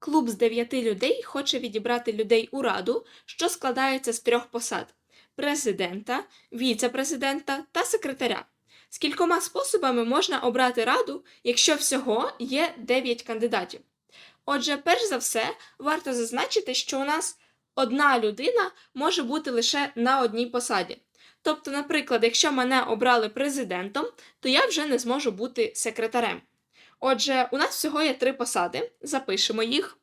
Клуб з дев'яти людей хоче відібрати людей у раду, що складається з трьох посад: президента, віце-президента та секретаря. З кількома способами можна обрати раду, якщо всього є 9 кандидатів. Отже, перш за все, варто зазначити, що у нас одна людина може бути лише на одній посаді. Тобто, наприклад, якщо мене обрали президентом, то я вже не зможу бути секретарем. Отже, у нас всього є три посади. Запишемо їх.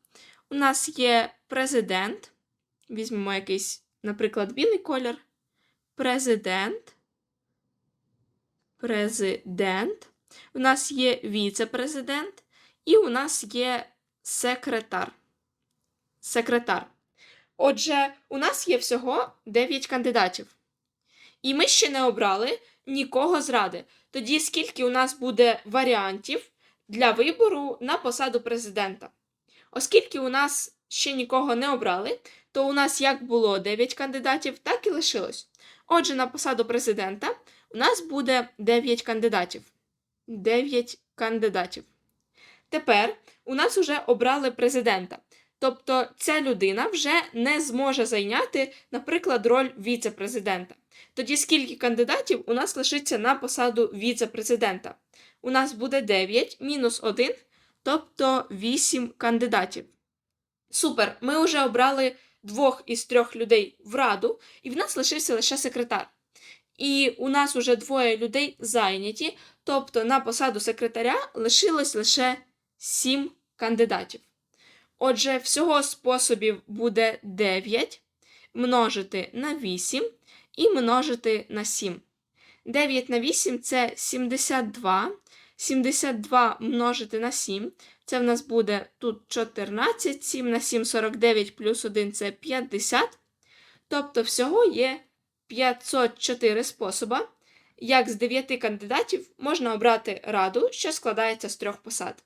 У нас є президент. Візьмемо якийсь, наприклад, білий колір. Президент. Президент. У нас є віце-президент. І у нас є секретар. Секретар. Отже, у нас є всього 9 кандидатів. І ми ще не обрали нікого з ради. Тоді скільки у нас буде варіантів для вибору на посаду президента? Оскільки у нас ще нікого не обрали, то у нас як було 9 кандидатів, так і лишилось. Отже, на посаду президента у нас буде 9 кандидатів. 9 кандидатів. Тепер у нас вже обрали президента. Тобто ця людина вже не зможе зайняти, наприклад, роль віце-президента. Тоді скільки кандидатів у нас лишиться на посаду віце-президента? У нас буде 9 мінус 1, тобто 8 кандидатів. Супер! Ми вже обрали двох із трьох людей в раду, і в нас лишився лише секретар. І у нас уже двоє людей зайняті, тобто на посаду секретаря лишилось лише 7 кандидатів. Отже, всього способів буде 9 множити на 8 і множити на 7. 9 на 8 це 72. 72 множити на 7. Це в нас буде тут 14, 7 на 7 49 плюс 1 це 50. Тобто всього є 504 способа, як з 9 кандидатів можна обрати раду, що складається з трьох посад.